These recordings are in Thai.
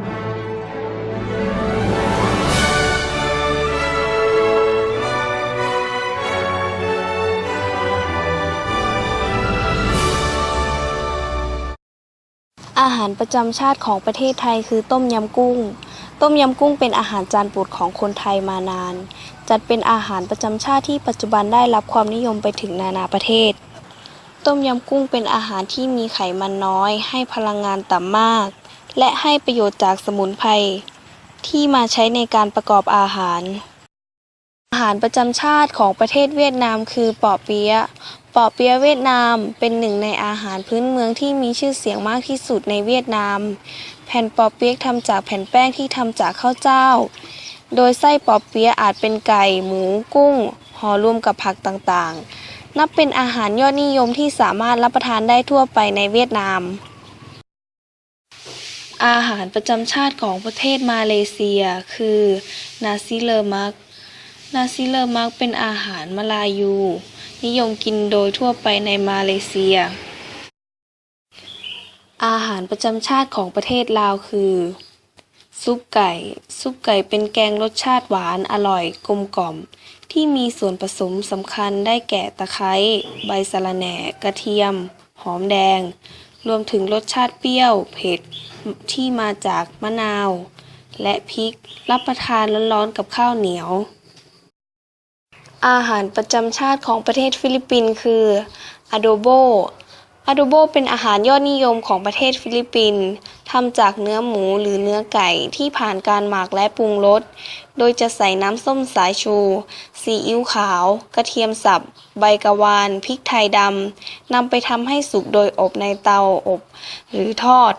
อาหารประจำชาติของประเทศไทยคือต้มยำกุ้ง ต้มยำกุ้งเป็นอาหารจานโปรดของคนไทยมานาน จัดเป็นอาหารประจำชาติที่ปัจจุบันได้รับความนิยมไปถึงนานาประเทศ ต้มยำกุ้งเป็นอาหารที่มีไขมันน้อย ให้พลังงานต่ำมาก และให้ประโยชน์จากสมุนไพรที่มาใช้ในการประกอบอาหาร อาหารประจำชาติของประเทศเวียดนามคือปอเปี๊ยะปอเปี๊ยะเวียดนามเป็นหนึ่งในอาหารพื้นเมืองที่มีชื่อเสียงมากที่สุดในเวียดนาม แผ่นปอเปี๊ยะทำจากแผ่นแป้งที่ทำจากข้าวเจ้า โดยไส้ปอเปี๊ยะอาจเป็นไก่ หมู กุ้งห่อรวมกับผักต่างๆ นับเป็นอาหารยอดนิยมที่สามารถรับประทานได้ทั่วไปในเวียดนาม อาหารประจำชาติของประเทศมาเลเซีย คือนาซิเลมัก นาซิเลมักเป็นอาหารมาลายู นิยมกินโดยทั่วไปในมาเลเซีย อาหารประจำชาติของประเทศลาวคือ ซุปไก่ ซุปไก่เป็นแกงรสชาติหวานอร่อยกลมกล่อม ที่มีส่วนผสมสำคัญได้แก่ตะไคร้ใบสะระแหน่ กระเทียม หอมแดง รวมถึงรสชาติเปรี้ยวเผ็ดที่มาจากมะนาว และพริกรับประทานร้อนๆกับข้าวเหนียว อาหารประจำชาติของประเทศฟิลิปปินส์คืออะโดโบอะโดโบเป็นอาหารยอดนิยมของประเทศฟิลิปปินส์ ทำจากเนื้อหมูหรือเนื้อไก่ที่ผ่านการหมักและปรุงรส โดยจะใส่น้ำส้มสายชู ซีอิ๊วขาว กระเทียมสับ ใบกะวาน พริกไทยดำ นำไปทำให้สุกโดยอบในเตาอบ หรือทอด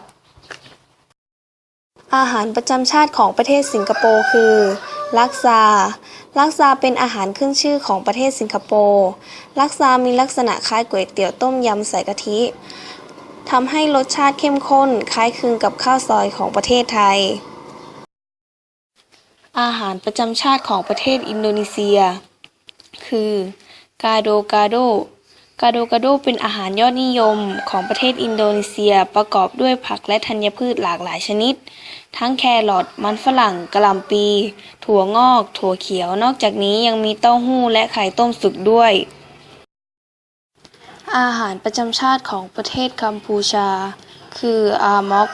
อาหารประจำชาติของประเทศสิงคโปร์คือลักซา ลักซาเป็นอาหารขึ้นชื่อของประเทศสิงคโปร์ ลักซามีลักษณะคล้ายก๋วยเตี๋ยวต้มยำใส่กะทิ ทำให้รสชาติเข้มข้นคล้ายคลึงกับข้าวซอยของประเทศไทย อาหารประจำชาติของประเทศอินโดนีเซีย คือกาโดกาโด กาโดกาโดเป็นอาหารยอดนิยมของประเทศอินโดนีเซียประกอบด้วยผักและธัญพืชหลากหลายชนิด ทั้งแครอทมันฝรั่งกะหล่ำปี ถั่วงอก ถั่วเขียว นอกจากนี้ยังมีเต้าหู้และไข่ต้มสุกด้วย อาหารประจำชาติของประเทศกัมพูชา คืออามอก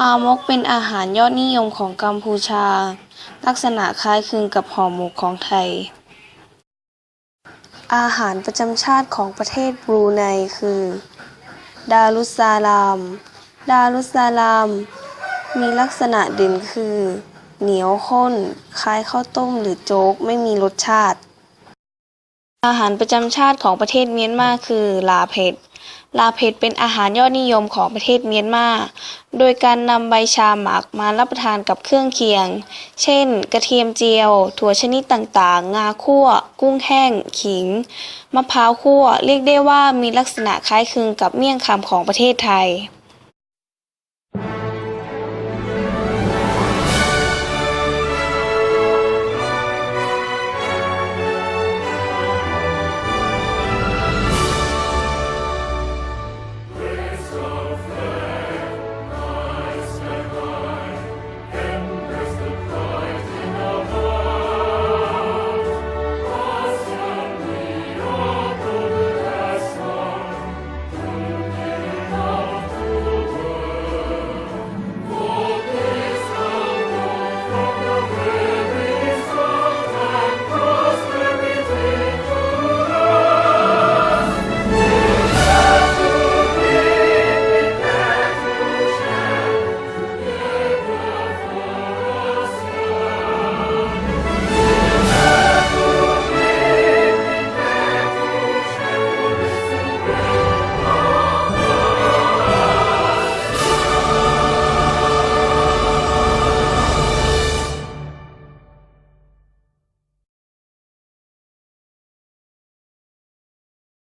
อามอกเป็นอาหารยอดนิยมของกัมพูชา ลักษณะคล้ายคลึงกับห่อหมกของไทย อาหารประจำชาติของประเทศบรูไนคือ ดารุสซาลาม ดารุสซาลาม มีลักษณะเด่นคือ เหนียวข้น คล้ายข้าวต้มหรือโจ๊กไม่มีรสชาติ อาหารประจำชาติของประเทศเมียนมาคือลาเผ็ด ลาเผ็ดเป็นอาหารยอดนิยมของประเทศเมียนมา โดยการนำใบชาหมักมารับประทานกับเครื่องเคียง เช่น กระเทียมเจียว ถั่วชนิดต่างๆ งาคั่ว กุ้งแห้ง ขิง มะพร้าวคั่ว เรียกได้ว่ามีลักษณะคล้ายคลึงกับเมี่ยงคำของประเทศไทย